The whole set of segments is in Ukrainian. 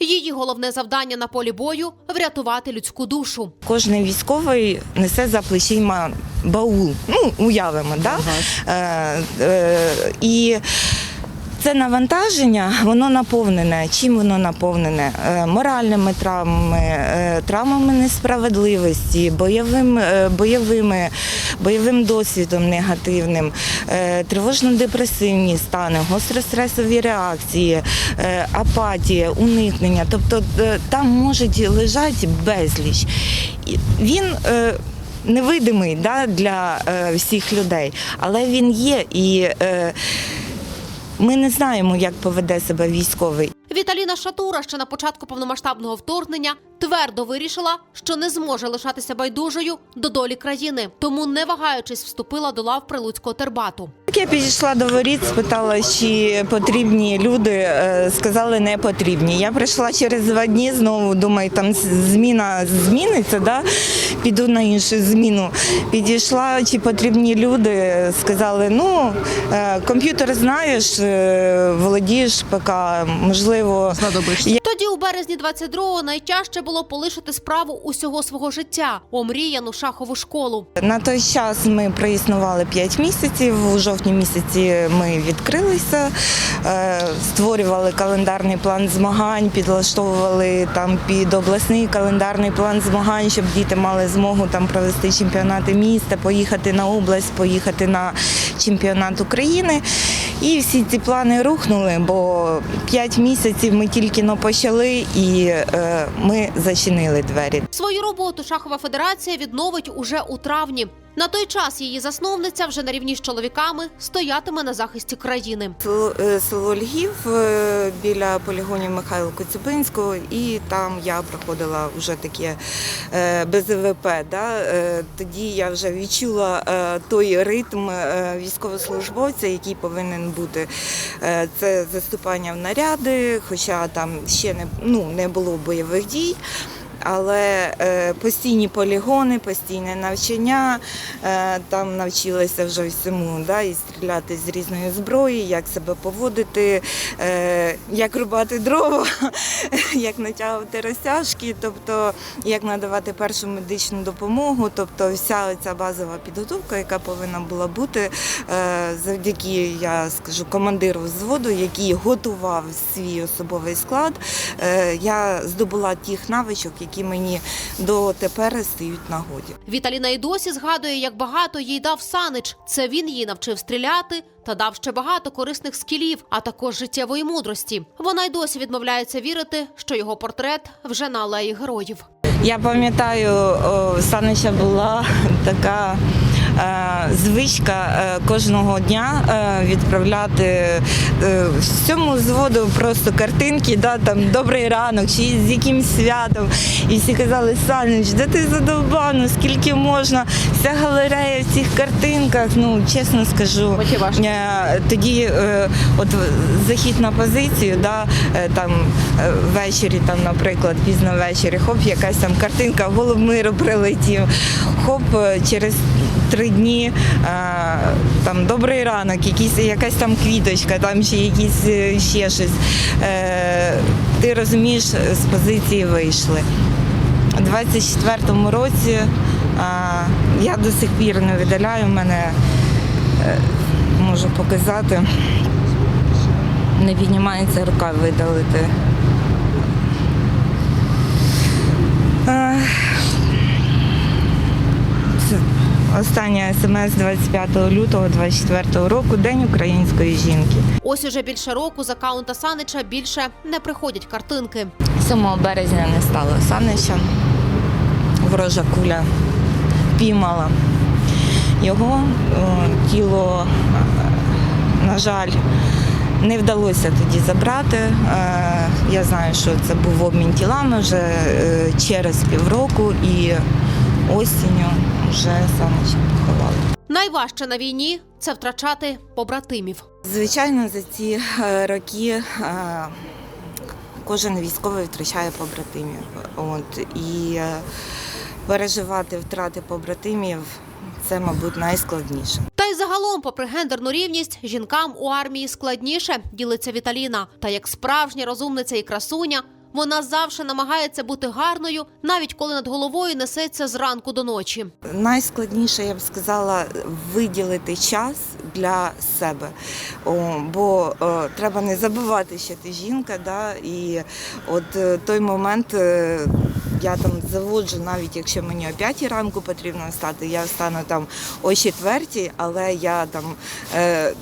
Її головне завдання на полі бою врятувати людську душу. Кожен військовий несе за плечима баул. Ну, уявимо, да? Е, е, і це навантаження, воно наповнене. Чим воно наповнене? Е, Моральними травмами, е, травмами несправедливості, бойовим, е, бойовими, бойовим досвідом негативним, тривожно-депресивні стани, гостростресові реакції, е, апатія, уникнення. Тобто там можуть лежати безліч. Він невидимий да, для всіх людей, але він є і. Ми не знаємо, як поведе себе військовий. Віталіна Шатура ще на початку повномасштабного вторгнення твердо вирішила, що не зможе лишатися байдужою до долі країни, тому не вагаючись вступила до лав прилуцького тербату. Так я підійшла до воріт, спитала, чи потрібні люди. е, Сказали, не потрібні. Я прийшла через два дні знову. Думаю, там зміна зміниться, да? піду на іншу зміну. Підійшла, чи потрібні люди. Сказали, ну е, комп'ютер знаєш, е, володієш ПК, можливо, Знадобишся. Тоді, у березні 22-го, найтяжче було полишити справу усього свого життя омріяну шахову школу. На той час ми проіснували 5 місяців. У жовтні місяці ми відкрилися, е, створювали календарний план змагань, підлаштовували там під обласний календарний план змагань, щоб діти мали змогу там провести чемпіонати міста, поїхати на область, поїхати на чемпіонат України. І всі ці плани рухнули, бо 5 місяців ми тільки но почали і е, ми зачинили двері. Свою роботу шахова федерація відновить уже у травні. На той час її засновниця вже на рівні з чоловіками стоятиме на захисті країни. Село, е, Львів е, біля полігонів Михайла Коцюбинського, і там я проходила вже таке е, без ВВП. Да? Тоді я вже відчула той ритм військовослужбовця, який повинен бути. Це заступання в наряди, хоча там ще не, ну, не було бойових дій. Але е, постійні полігони, постійне навчання, е, там навчилася вже всьому, да, і стріляти з різної зброї, як себе поводити, е, як рубати дрова, як натягувати розтяжки, тобто як надавати першу медичну допомогу, тобто вся ця базова підготовка, яка повинна була бути, завдяки я скажу командиру взводу, який готував свій особовий склад, я здобула тих навичок, які мені дотепер стають нагоді. Віталіна й досі згадує, як багато їй дав Санич. Це він її навчив стріляти та дав ще багато корисних скілів, а також життєвої мудрості. Вона й досі відмовляється вірити, що його портрет вже на алеї героїв. Я пам'ятаю, о, Санича була така звичка е, кожного дня е, відправляти е, всьому зводу просто картинки, да, там добрий ранок чи з якимсь святом. І всі казали, Санич, де ти задовбав, ну скільки можна? Вся галерея в цих картинках, ну чесно скажу. Е, Тоді е, от захід на позицію, да, е, там е, ввечері, там, наприклад, пізно ввечері, хоп, якась там картинка, голуб миру прилетів, хоп, е, через три дні е, там добрий ранок, якісь, якась там квіточка, там чи якісь е, ще щось. Е, Ти розумієш, з позиції вийшли. У 24-му році я до сих пір не видаляю мене можу показати. Не піднімається рука видалити. Остання смс 25 лютого 24 року, День української жінки. Ось уже більше року з акаунта Санича більше не приходять картинки. 7 березня не стало Санича. Ворожа куля піймала його. Тіло, е, на жаль, не вдалося тоді забрати. Е, Я знаю, що це був обмін тілами вже е, через півроку і осінню вже Санича поховали. Найважче на війні це втрачати побратимів. Звичайно, за ці е, роки е, кожен військовий втрачає побратимів. От, і е, переживати втрати побратимів це, мабуть, найскладніше. Та й загалом, попри гендерну рівність, жінкам у армії складніше ділиться Віталіна. Та як справжня розумниця і красуня, Вона завжди намагається бути гарною, навіть коли над головою несеться зранку до ночі. Найскладніше, я б сказала, виділити час для себе. Бо о, треба не забувати, що ти жінка, да? і от е, той момент. е, Я там заводжу, навіть якщо мені о 5 ранку потрібно встати, я встану там о 4, але я там е,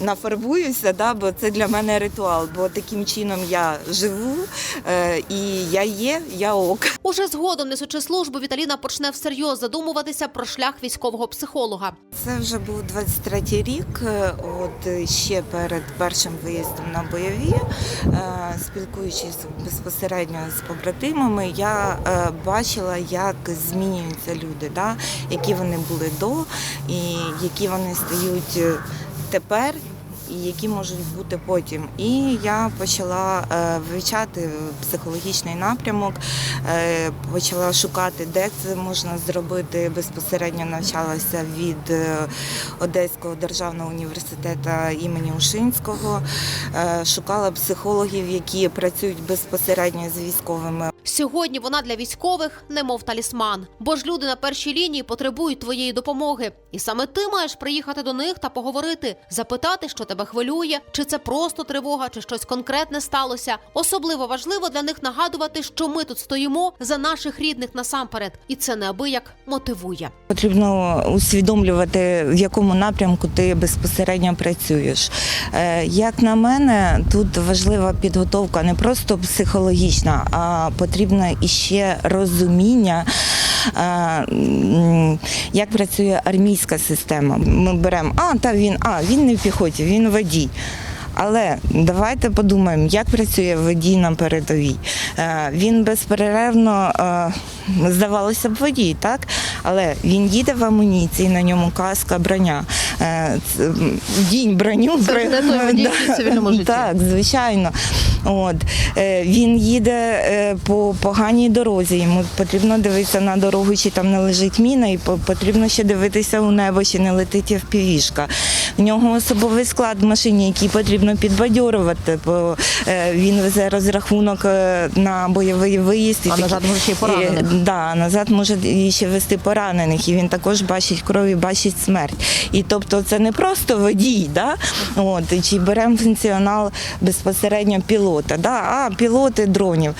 нафарбуюся, да, бо це для мене ритуал, бо таким чином я живу е, і я є, я ок. Уже згодом, несучи службу, Віталіна почне всерйоз задумуватися про шлях військового психолога. Це вже був 23-й рік. е, От ще перед першим виїздом на бойові, е, спілкуючись безпосередньо з побратимами, я е, бачила, як змінюються люди, да? які вони були до, і які вони стають тепер. І які можуть бути потім. І я почала е, вивчати психологічний напрямок, е, почала шукати, де це можна зробити. Безпосередньо навчалася від е, Одеського державного університету імені Ушинського. Шукала психологів, які працюють безпосередньо з військовими. Сьогодні вона для військових немов талісман, бо ж люди на першій лінії потребують твоєї допомоги. І саме ти маєш приїхати до них та поговорити, запитати, що тебе хвилює, чи це просто тривога, чи щось конкретне сталося. Особливо важливо для них нагадувати, що ми тут стоїмо за наших рідних насамперед, і це неабияк мотивує. Потрібно усвідомлювати, в якому напрямку ти безпосередньо працюєш. Е, Як на мене, тут важлива підготовка не просто психологічна, а потрібно іще розуміння. е, Як працює армійська система? Ми беремо, а та він, а він не в піхоті, він водій. Але давайте подумаємо, як працює водій на передовій. Е, Він безперервно, е, здавалося б, водій, так? Але він їде в амуніції, на ньому каска, броня. Е, Вдінь броню. Це не той водій, в цивільному житті. Так, звичайно. От. Він їде по поганій дорозі. Йому потрібно дивитися на дорогу, чи там не лежить міна, і потрібно ще дивитися у небо, чи не летить впівішка. В нього особовий склад в машині, який потрібно підбадьорувати, бо е, він везе розрахунок е, на бойовий виїзд. і А назад може ще поранених. Е, Да, назад може ще вести поранених, і він також бачить кров і бачить смерть. І тобто це не просто водій, да? От, чи беремо функціонал безпосередньо пілота. Да? А пілоти дронів.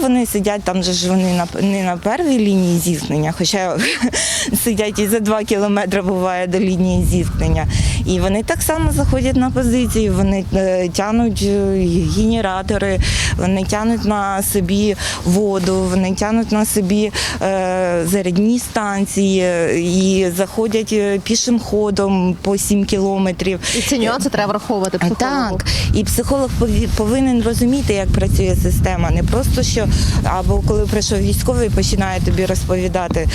Вони сидять там же ж вони на не на первій лінії зіткнення, хоча сидять і за два кілометри буває до лінії зіткнення. І вони так само заходять на позиції, вони е, тянуть е, генератори, вони тянуть на собі воду, вони тянуть на собі е, зарядні станції і заходять пішим ходом по 7 кілометрів. І ці нюанси треба враховувати психологу. Так, і психолог повинен розуміти, як працює система. Не просто що або коли прийшов військовий, починає тобі розповідати,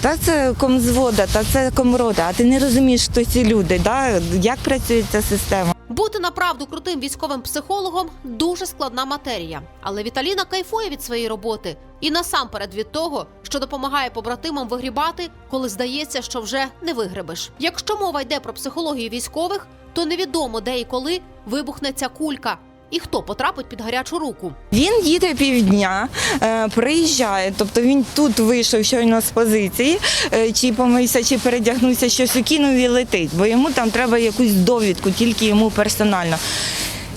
та це комзвода, та це комрота, а ти не розумієш, хто ці люди, да? як працює ця система. Бути направду крутим військовим психологом дуже складна матерія. Але Віталіна кайфує від своєї роботи і насамперед від того, що допомагає побратимам вигрібати, коли здається, що вже не вигребеш. Якщо мова йде про психологію військових, то невідомо де і коли вибухне ця кулька, і хто потрапить під гарячу руку. Він їде півдня, е, приїжджає, тобто він тут вийшов щойно з позиції, е, чи помився, чи передягнувся, щось укинув і летить, бо йому там треба якусь довідку, тільки йому персонально.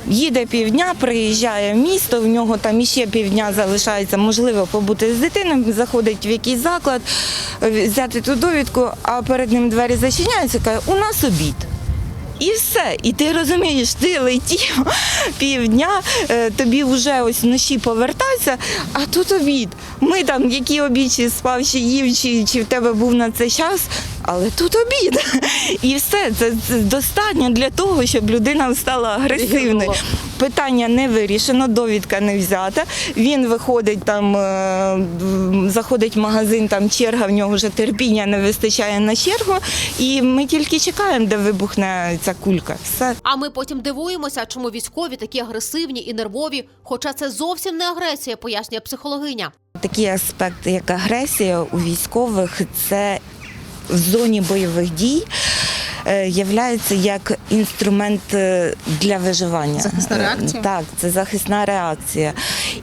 Їде півдня, приїжджає в місто, в нього там іще півдня залишається, можливо, побути з дитиною, заходить в якийсь заклад, е, взяти ту довідку, а перед ним двері зачиняються, каже, у нас обід. І все. І ти розумієш, ти летів півдня, е, тобі вже ось вночі повертався. а тут обід. Ми там, які обід, чи спав, чи їв, чи, чи в тебе був на цей час, але тут обід. І все, це, достатньо для того, щоб людина стала агресивною. Питання не вирішено, довідка не взята. Він виходить там, е, заходить в магазин, там черга, в нього вже терпіння не вистачає на чергу. І ми тільки чекаємо, де вибухне ця кулька. Все. А ми потім дивуємося, чому військові такі агресивні і нервові. Хоча це зовсім не агресія, пояснює психологиня. Такі аспекти, як агресія у військових, це в зоні бойових дій. е, Являється як інструмент е, для виживання. Захисна реакція? Е, Так, це захисна реакція.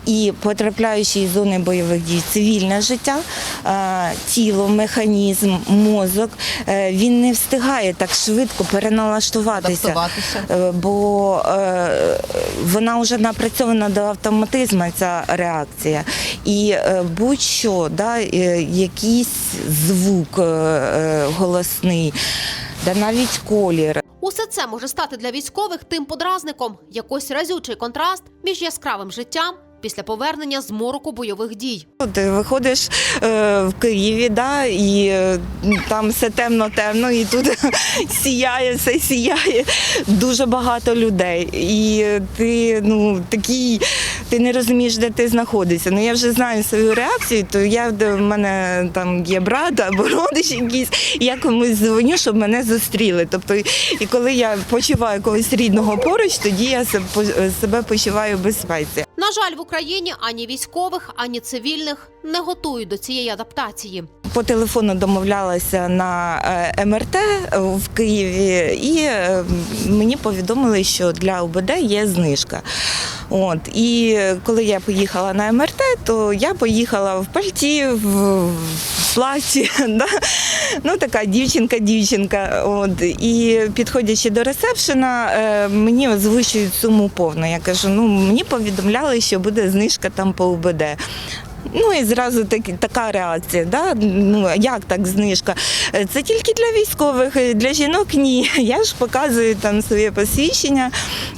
І потрапляючи із зони бойових дій цивільне життя, е, тіло, механізм, мозок, е, він не встигає так швидко переналаштуватися. Е, Бо вона вже напрацьована до автоматизму, ця реакція. І будь-що, да, якийсь звук голосний, да навіть колір. Усе це може стати для військових тим подразником, якось разючий контраст між яскравим життям після повернення з мороку бойових дій. Ти виходиш е, в Києві, да, і е, там все темно-темно, і тут сіяє, все сіяє, дуже багато людей. І ти ну такий, ти не розумієш, де ти знаходишся. Ну я вже знаю свою реакцію, то я в мене там є брат або родич якийсь, і я комусь дзвоню, щоб мене зустріли. Тобто, і коли я почуваю когось рідного поруч, тоді я себе- почуваю в безпеці. На жаль, в Україні ані військових, ані цивільних не готують до цієї адаптації. По телефону домовлялася на е, МРТ в Києві, і е, мені повідомили, що для УБД є знижка. От і коли я поїхала на МРТ, то я поїхала в пальті, в, в. Да? Ну така дівчинка-дівчинка. От і підходячи до ресепшена, е, мені озвучують суму повну. Я кажу, ну мені повідомляли, що буде знижка там по ОБД. Ну і зразу так, така реакція. Да? Ну як так знижка? Це тільки для військових, для жінок ні. Я ж показую там своє посвідчення.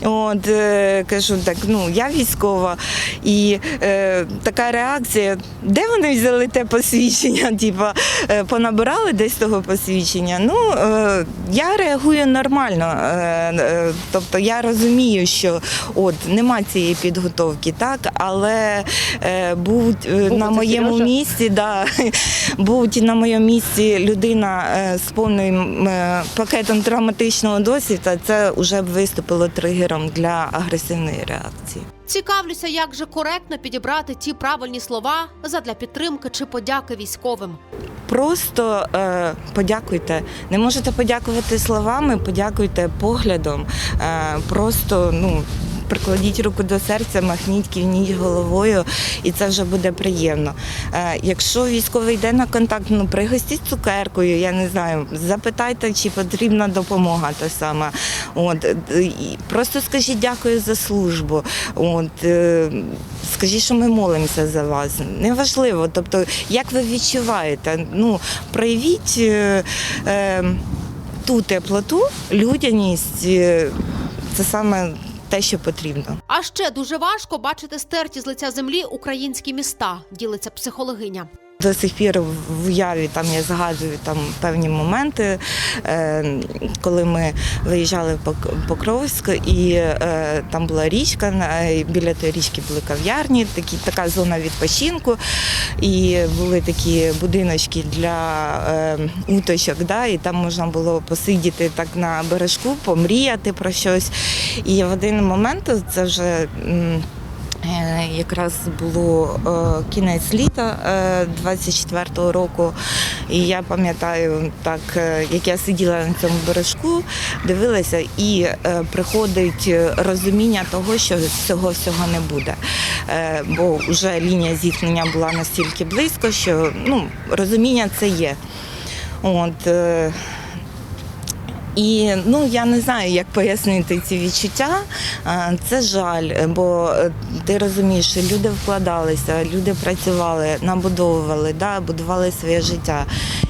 От е, кажу, так ну я військова. І е, така реакція. Де вони взяли те посвідчення? Типа е, понабирали десь того посвідчення. Ну е, я реагую нормально. Е, е, тобто я розумію, що от нема цієї підготовки, так, але е, будь на моєму Сережа? місці, да, будь на моєму місці людина е, з повним е, пакетом травматичного досвіду, це вже б виступило тригером для агресивної реакції. Цікавлюся, як же коректно підібрати ті правильні слова задля підтримки чи подяки військовим. Просто е, подякуйте. Не можете подякувати словами, подякуйте поглядом. Е, просто ну. Прикладіть руку до серця, махніть, кивніть головою, і це вже буде приємно. Е, якщо військовий йде на контакт, ну пригостіть цукеркою, я не знаю, запитайте, чи потрібна допомога та сама. От е, просто скажіть дякую за службу. От е, скажіть, що ми молимося за вас. Неважливо. Тобто, як ви відчуваєте, ну проявіть ту теплоту, людяність. Це саме те, що потрібно. А ще дуже важко бачити стерті з лиця землі українські міста, ділиться психологиня. До сих пір в уяві там я згадую там певні моменти, е, коли ми виїжджали в Покровськ, і е, там була річка, біля тої річки були кав'ярні, такі, така зона відпочинку, і були такі будиночки для е, уточок, да, і там можна було посидіти так на бережку, помріяти про щось. І в один момент це вже. Е, Якраз було е, кінець літа е, 24-го року, і я пам'ятаю, так е, як я сиділа на цьому бережку, дивилася, і е, приходить е, розуміння того, що цього всього не буде. Е, бо вже лінія зіткнення була настільки близько, що ну, розуміння це є. От, е, і ну я не знаю, як пояснити ці відчуття. Це жаль, бо е, ти розумієш, що люди вкладалися, люди працювали, набудовували, да, будували своє життя.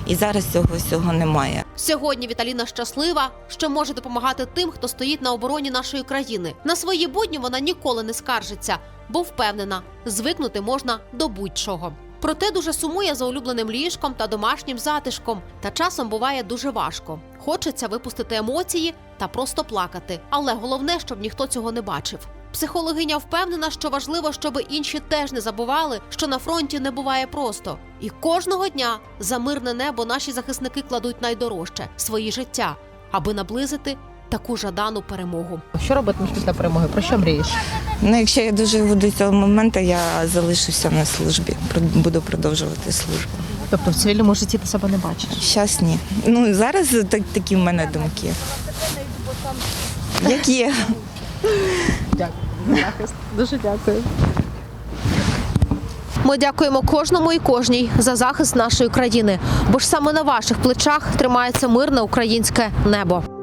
І зараз цього всього немає. Сьогодні Віталіна щаслива, що може допомагати тим, хто стоїть на обороні нашої країни. На свої будні вона ніколи не скаржиться, бо впевнена, звикнути можна до будь-чого. Проте дуже сумує за улюбленим ліжком та домашнім затишком. Та часом буває дуже важко. Хочеться випустити емоції та просто плакати. Але головне, щоб ніхто цього не бачив. Психологиня впевнена, що важливо, щоб інші теж не забували, що на фронті не буває просто. І кожного дня за мирне небо наші захисники кладуть найдорожче свої життя, аби наблизити таку жадану перемогу. Що робитимеш після перемоги? Про що мрієш? Ну, якщо я доживу до цього моменту, я залишуся на службі, буду продовжувати службу. Тобто в цивільному житті ти себе не бачиш? Щас ні. Ну зараз так, такі в мене думки. Як є. Дякую. Захист. Дуже дякую. Ми дякуємо кожному і кожній за захист нашої країни, бо ж саме на ваших плечах тримається мирне українське небо.